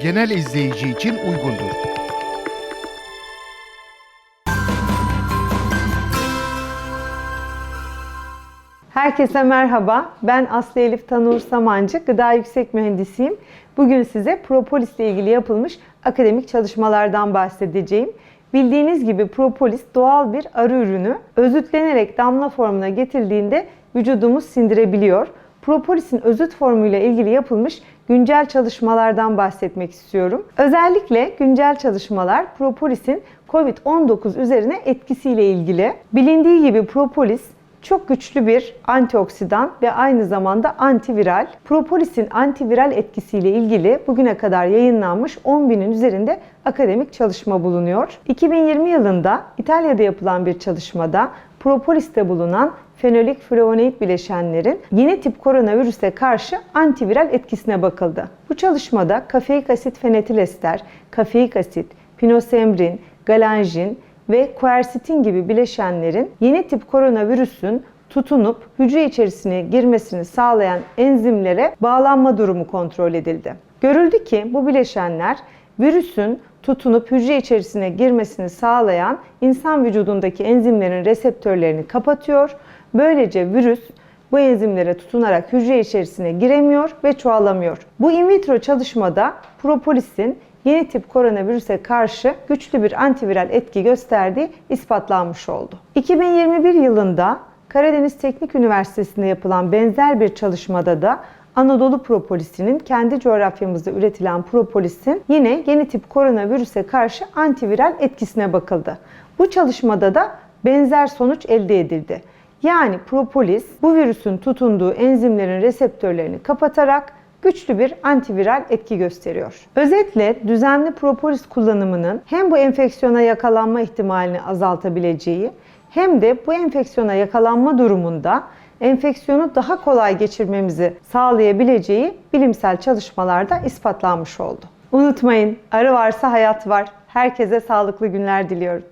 genel izleyici için uygundur. Herkese merhaba. Ben Aslı Elif Tanur Samancı, gıda yüksek mühendisiyim. Bugün size propolis ile ilgili yapılmış akademik çalışmalardan bahsedeceğim. Bildiğiniz gibi propolis doğal bir arı ürünü. Özütlenerek damla formuna getirildiğinde vücudumuz sindirebiliyor. Propolisin özüt formuyla ilgili yapılmış güncel çalışmalardan bahsetmek istiyorum. Özellikle güncel çalışmalar propolisin COVID-19 üzerine etkisiyle ilgili. Bilindiği gibi propolis çok güçlü bir antioksidan ve aynı zamanda antiviral. Propolisin antiviral etkisiyle ilgili bugüne kadar yayınlanmış 10 binin üzerinde akademik çalışma bulunuyor. 2020 yılında İtalya'da yapılan bir çalışmada propoliste bulunan fenolik flavonoid bileşenlerin yeni tip koronavirüse karşı antiviral etkisine bakıldı. Bu çalışmada kafeik asit fenetilester, kafeik asit, pinosembrin, galanjin ve kuersitin gibi bileşenlerin yeni tip koronavirüsün tutunup hücre içerisine girmesini sağlayan enzimlere bağlanma durumu kontrol edildi. Görüldü ki bu bileşenler virüsün tutunup hücre içerisine girmesini sağlayan insan vücudundaki enzimlerin reseptörlerini kapatıyor. Böylece virüs bu enzimlere tutunarak hücre içerisine giremiyor ve çoğalamıyor. Bu in vitro çalışmada propolisin yeni tip koronavirüse karşı güçlü bir antiviral etki gösterdiği ispatlanmış oldu. 2021 yılında Karadeniz Teknik Üniversitesi'nde yapılan benzer bir çalışmada da Anadolu propolisinin kendi coğrafyamızda üretilen propolisin yine yeni tip koronavirüse karşı antiviral etkisine bakıldı. Bu çalışmada da benzer sonuç elde edildi. Yani propolis bu virüsün tutunduğu enzimlerin reseptörlerini kapatarak güçlü bir antiviral etki gösteriyor. Özetle düzenli propolis kullanımının hem bu enfeksiyona yakalanma ihtimalini azaltabileceği hem de bu enfeksiyona yakalanma durumunda enfeksiyonu daha kolay geçirmemizi sağlayabileceği bilimsel çalışmalarda ispatlanmış oldu. Unutmayın, arı varsa hayat var. Herkese sağlıklı günler diliyorum.